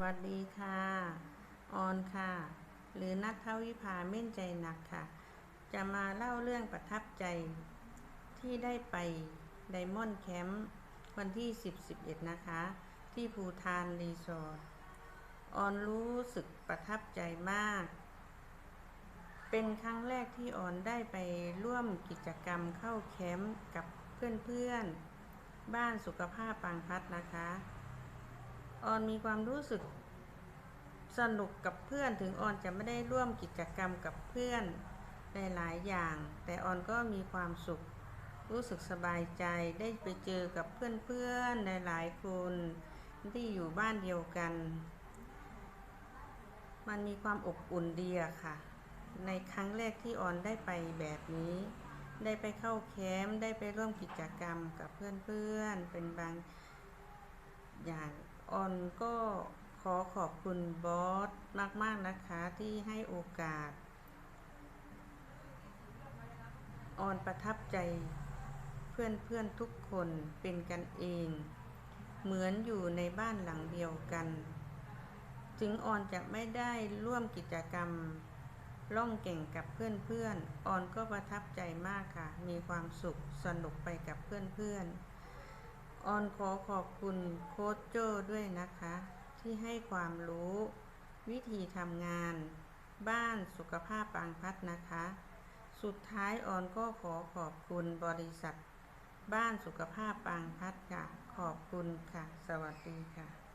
วัสดีค่ะ ออนค่ะ หรือนัททวิภาเม่นใจหนักค่ะ จะมาเล่าเรื่องประทับใจ ที่ได้ไปไดมอนด์แคมป์วันที่ 10 11 นะคะ ที่ภูทานรีสอร์ท ออนรู้สึกประทับใจมาก เป็นครั้งแรกที่ออนได้ไปร่วมกิจกรรมเข้าแคมป์กับเพื่อนๆ บ้านสุขภาพปางพัดนะคะ ออนมีความรู้สึกสนุกกับเพื่อนถึงออนจะไม่ได้ร่วมกิจกรรมกับเพื่อนในหลายอย่าง แต่ออนก็มีความสุข รู้สึกสบายใจได้ไปเจอกับเพื่อนๆในหลายคนที่อยู่บ้านเดียวกัน มันมีความอบอุ่นดีอะค่ะ ในครั้งแรกที่ออนได้ไปแบบนี้ ได้ไปเข้าแคมป์ได้ไปร่วมกิจกรรมกับเพื่อนๆเป็นบางอย่าง ออนก็ขอขอบคุณบอสมาก ๆ นะคะที่ให้โอกาส ออนประทับใจเพื่อน ๆ ทุกคนเป็นกันเอง เหมือนอยู่ในบ้านหลังเดียวกัน ถึงออนจะไม่ได้ร่วมกิจกรรม ล่องเก่งกับเพื่อน ๆ ออนก็ประทับใจมากค่ะ มีความสุขสนุกไปกับเพื่อน ๆ ออนขอขอบคุณโค้ชโจ้ด้วยนะคะ ที่ให้ความรู้ วิธีทำงาน บ้านสุขภาพปางพัดนะคะ สุดท้ายออนก็ขอขอบคุณบริษัท บ้านสุขภาพปางพัดค่ะ ขอบคุณค่ะ สวัสดีค่ะ